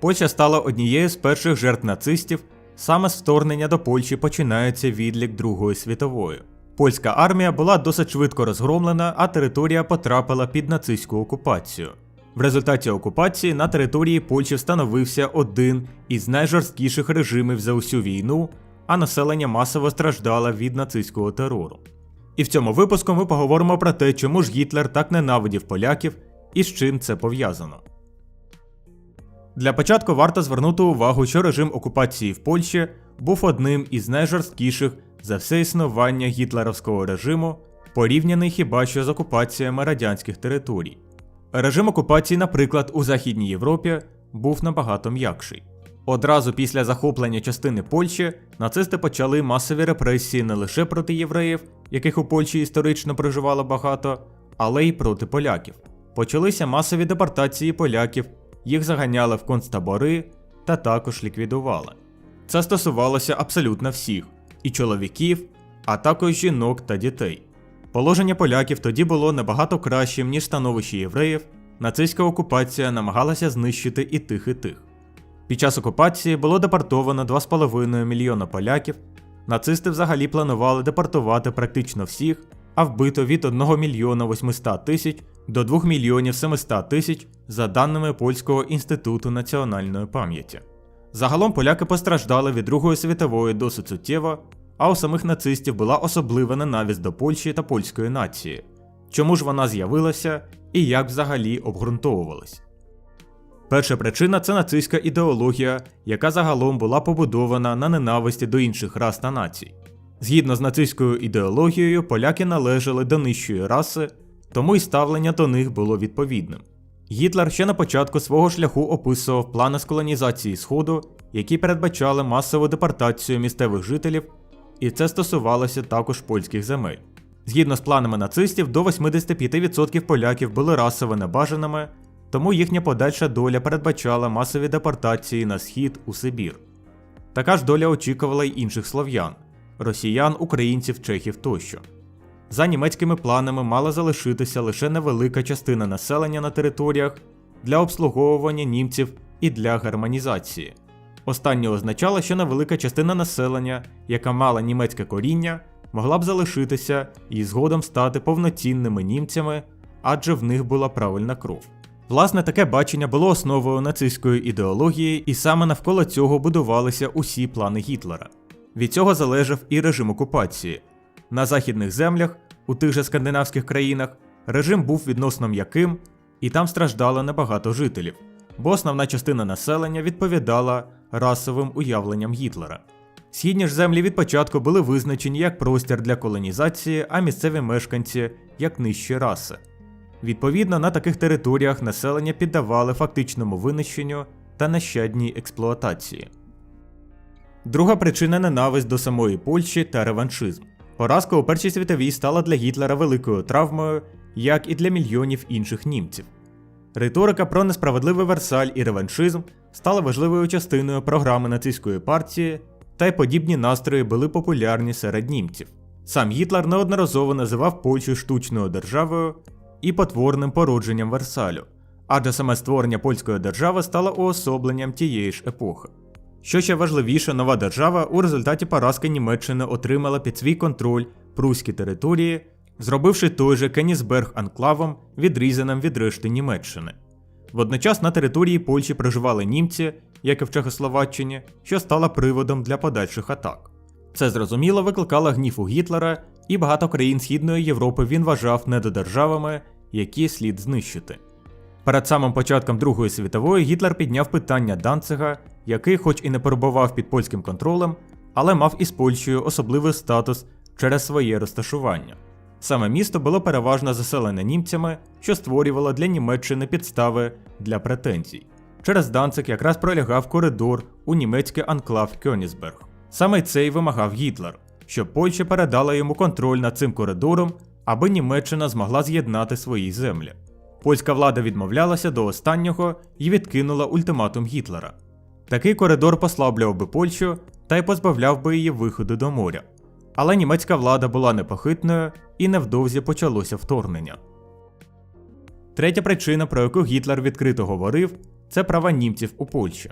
Польща стала однією з перших жертв нацистів. Саме з вторгнення до Польщі починається відлік Другої світової. Польська армія була досить швидко розгромлена, а територія потрапила під нацистську окупацію. В результаті окупації на території Польщі встановився один із найжорсткіших режимів за усю війну, а населення масово страждало від нацистського терору. І в цьому випуску ми поговоримо про те, чому ж Гітлер так ненавидів поляків і з чим це пов'язано. Для початку варто звернути увагу, що режим окупації в Польщі був одним із найжорсткіших за все існування гітлерівського режиму, порівняний хіба що з окупаціями радянських територій. Режим окупації, наприклад, у Західній Європі був набагато м'якший. Одразу після захоплення частини Польщі нацисти почали масові репресії не лише проти євреїв, яких у Польщі історично проживало багато, але й проти поляків. Почалися масові депортації поляків, їх заганяли в концтабори та також ліквідували. Це стосувалося абсолютно всіх і чоловіків, а також жінок та дітей. Положення поляків тоді було набагато кращим, ніж становище євреїв. Нацистська окупація намагалася знищити і тих, і тих. Під час окупації було депортовано 2,5 мільйона поляків. Нацисти взагалі планували депортувати практично всіх, а вбито від 1 мільйона 800 тисяч до 2 мільйонів 700 тисяч за даними Польського інституту національної пам'яті. Загалом поляки постраждали від Другої світової досить суттєво, а у самих нацистів була особлива ненависть до Польщі та польської нації. Чому ж вона з'явилася і як взагалі обґрунтовувалась? Перша причина це нацистська ідеологія, яка загалом була побудована на ненависті до інших рас та націй. Згідно з нацистською ідеологією, поляки належали до нижчої раси, тому й ставлення до них було відповідним. Гітлер ще на початку свого шляху описував плани з колонізації Сходу, які передбачали масову депортацію місцевих жителів, і це стосувалося також польських земель. Згідно з планами нацистів, до 85% поляків були расово небажаними, тому їхня подальша доля передбачала масові депортації на схід у Сибір. Така ж доля очікувала й інших слов'ян росіян, українців, чехів тощо. За німецькими планами мала залишитися лише невелика частина населення на територіях для обслуговування німців і для германізації. Останнє означало, що невелика частина населення, яка мала німецьке коріння, могла б залишитися і згодом стати повноцінними німцями, адже в них була правильна кров. Власне, таке бачення було основою нацистської ідеології, і саме навколо цього будувалися усі плани Гітлера. Від цього залежав і режим окупації. На західних землях, у тих же скандинавських країнах, режим був відносно м'яким, і там страждало небагато жителів, бо основна частина населення відповідала расовим уявленням Гітлера. Східні ж землі від початку були визначені як простір для колонізації, а місцеві мешканці як нижчі раси. Відповідно, на таких територіях населення піддавали фактичному винищенню та нещадній експлуатації. Друга причина ненависть до самої Польщі та реваншизм. Поразка у Першій світовій стала для Гітлера великою травмою, як і для мільйонів інших німців. Риторика про несправедливий Версаль і реваншизм стала важливою частиною програми нацистської партії, та й подібні настрої були популярні серед німців. Сам Гітлер неодноразово називав Польщу штучною державою і потворним породженням Версалю, адже саме створення польської держави стало уособленням тієї ж епохи. Що ще важливіше, нова держава у результаті поразки Німеччини отримала під свій контроль пруські території, зробивши той же Кенісберг анклавом, відрізаним від решти Німеччини. Водночас на території Польщі проживали німці, як і в Чехословаччині, що стало приводом для подальших атак. Це зрозуміло викликало гнів у Гітлера, і багато країн Східної Європи він вважав недодержавами, які слід знищити. Перед самим початком Другої світової Гітлер підняв питання Данцига, який, хоч і не перебував під польським контролем, але мав із Польщею особливий статус через своє розташування. Саме місто було переважно заселене німцями, що створювало для Німеччини підстави для претензій. Через Данцик якраз пролягав коридор у німецький анклав Кьонісберг. Саме цей вимагав Гітлер, щоб Польща передала йому контроль над цим коридором, аби Німеччина змогла з'єднати свої землі. Польська влада відмовлялася до останнього і відкинула ультиматум Гітлера. Такий коридор послаблював би Польщу та й позбавляв би її виходу до моря. Але німецька влада була непохитною і невдовзі почалося вторгнення. Третя причина, про яку Гітлер відкрито говорив, це права німців у Польщі.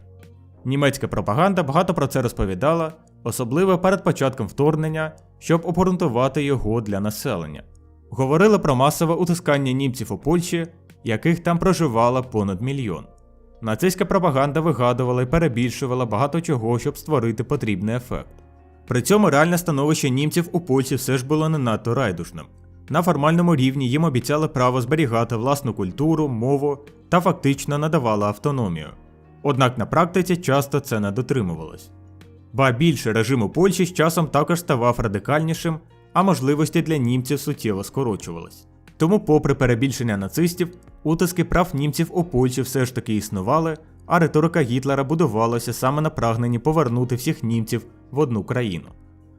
Німецька пропаганда багато про це розповідала, особливо перед початком вторгнення, щоб обґрунтувати його для населення. Говорили про масове утискання німців у Польщі, яких там проживало понад мільйон. Нацистська пропаганда вигадувала і перебільшувала багато чого, щоб створити потрібний ефект. При цьому реальне становище німців у Польщі все ж було не надто райдушним. На формальному рівні їм обіцяли право зберігати власну культуру, мову та фактично надавали автономію. Однак на практиці часто це не дотримувалось. Ба більше режим у Польщі з часом також ставав радикальнішим, а можливості для німців суттєво скорочувались. Тому, попри перебільшення нацистів, утиски прав німців у Польщі все ж таки існували, а риторика Гітлера будувалася саме на прагненні повернути всіх німців в одну країну.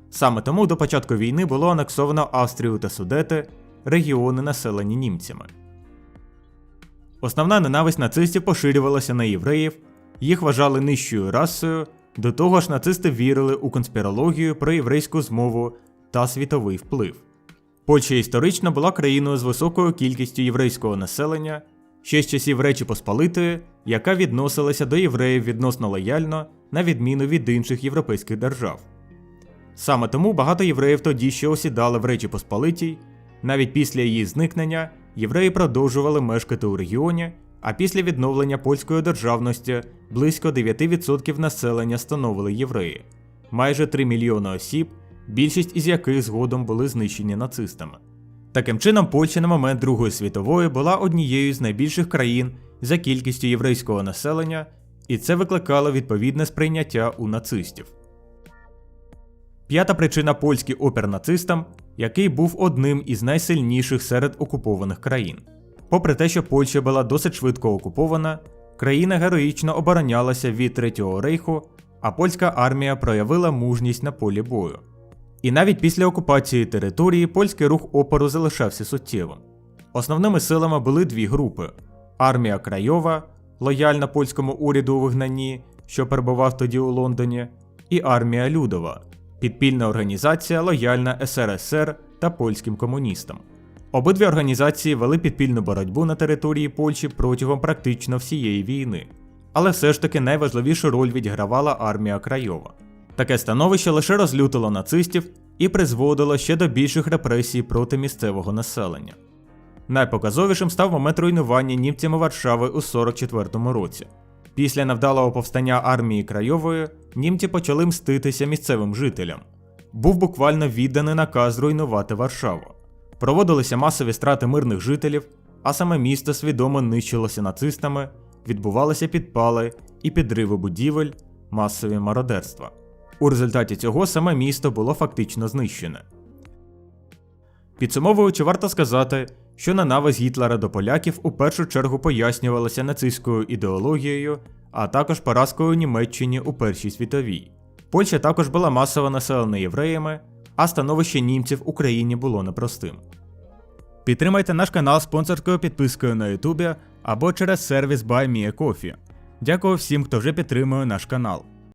Саме тому до початку війни було анексовано Австрію та Судети, регіони населені німцями. Основна ненависть нацистів поширювалася на євреїв, їх вважали нижчою расою, до того ж нацисти вірили у конспірологію про єврейську змову та світовий вплив. Польща історично була країною з високою кількістю єврейського населення, ще з часів Речі Посполитої, яка відносилася до євреїв відносно лояльно, на відміну від інших європейських держав. Саме тому багато євреїв тоді ще осідали в Речі Посполитій, навіть після її зникнення євреї продовжували мешкати у регіоні, а після відновлення польської державності близько 9% населення становили євреї, майже 3 мільйони осіб, більшість із яких згодом були знищені нацистами. Таким чином, Польща на момент Другої світової була однією з найбільших країн за кількістю єврейського населення, і це викликало відповідне сприйняття у нацистів. П'ята причина польський опір нацистам, який був одним із найсильніших серед окупованих країн. Попри те, що Польща була досить швидко окупована, країна героїчно оборонялася від Третього рейху, а польська армія проявила мужність на полі бою. І навіть після окупації території польський рух опору залишався суттєвим. Основними силами були дві групи: армія Крайова, лояльна польському уряду у вигнанні, що перебував тоді у Лондоні, і армія Людова, підпільна організація лояльна СРСР та польським комуністам. Обидві організації вели підпільну боротьбу на території Польщі протягом практично всієї війни, але все ж таки найважливішу роль відігравала армія Крайова. Таке становище лише розлютило нацистів і призводило ще до більших репресій проти місцевого населення. Найпоказовішим став момент руйнування німцями Варшави у 44-му році. Після невдалого повстання армії Крайової німці почали мститися місцевим жителям. Був буквально відданий наказ зруйнувати Варшаву. Проводилися масові страти мирних жителів, а саме місто свідомо нищилося нацистами, відбувалися підпали і підриви будівель, масові мародерства. У результаті цього саме місто було фактично знищене. Підсумовуючи, варто сказати, що ненависть Гітлера до поляків у першу чергу пояснювалася нацистською ідеологією, а також поразкою Німеччині у Першій світовій. Польща також була масово населена євреями, а становище німців в Україні було непростим. Підтримайте наш канал спонсорською підпискою на Ютубі або через сервіс BuyMeACoffee. Дякую всім, хто вже підтримує наш канал.